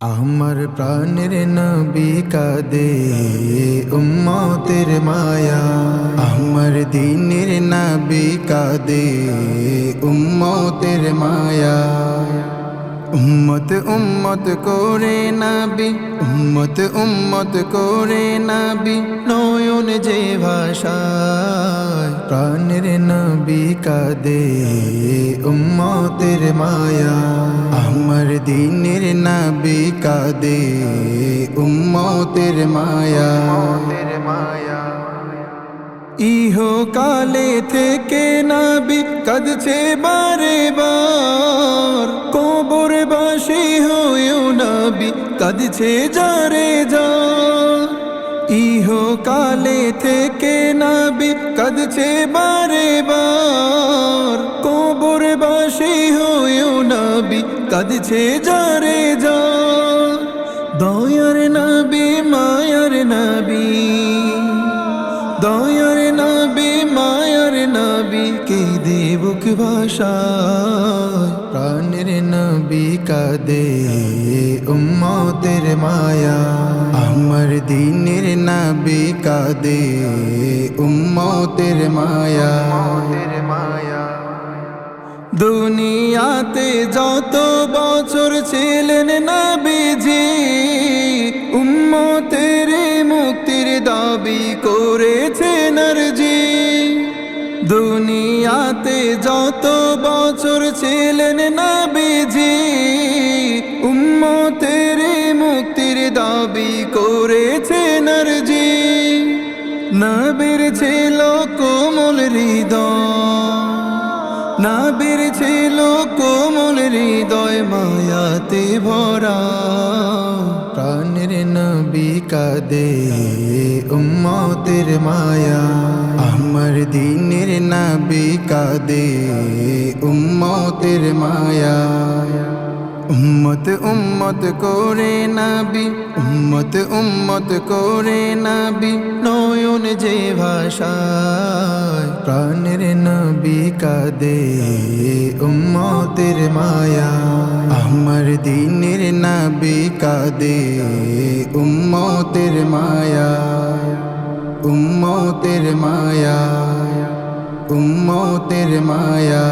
আমার প্রাণের নবী কাদে, উম্মতের মায়া। আমার দিনের নবী কাদে, উম্মতের মায়া। উম্মত উম্মত করে নাবি, উম্মত উম্মত করে নাবি, নয়ন যে ভাষায় প্রাণের নবী কাদে, উম্মতের মায়া। আমার দিনের নবী কাদে, উম্মতের মায়া। ইহো কালে থেকে নাবি কাঁদছে বারে বার কবর বাসি হয়েও নাবি কাঁদছে যারে যা ইহো কালে থেকে নাবি কাঁদছে বারে বার কাঁদছে যারে যা দয়ার নাবি, মায়ার নাবি। দয়ার নবী, মায়ার নবী কে দেবুক ভাষা প্রাণের নবী কাদে উম্মতের মায়া। আমার দিনের নবী কাদে উম্মতের মায়া মায়া। দুনিয়াতে যত বছর ছিলেন নবীজি, উম্মতের মুক্তির দাবি করেছেন আরজি। দুনিয়াতে যত বছর ছিলেন নবীজি, উম্মতের মুক্তির দাবি করেছেন আরজি। নবীর ছিল কোমল হৃদয়, নাবির ছিল কোমল হৃদয়। মায়াতে ভরা প্রাণের নবী কাদে উম্মতের মায়া। আমার দিনের নবী কাদে উম্মতের মায়া। উম্মত উম্মত করে নাবি, উম্মত উম্মত করে নাবি। নয়ন যে ভাষায় প্রাণের নবী কাদে উম্মতের মায়া। আমার দিনের নাবি কাদে উম্মতের মায়া উম্মতের মায়া উম্মতের মায়া।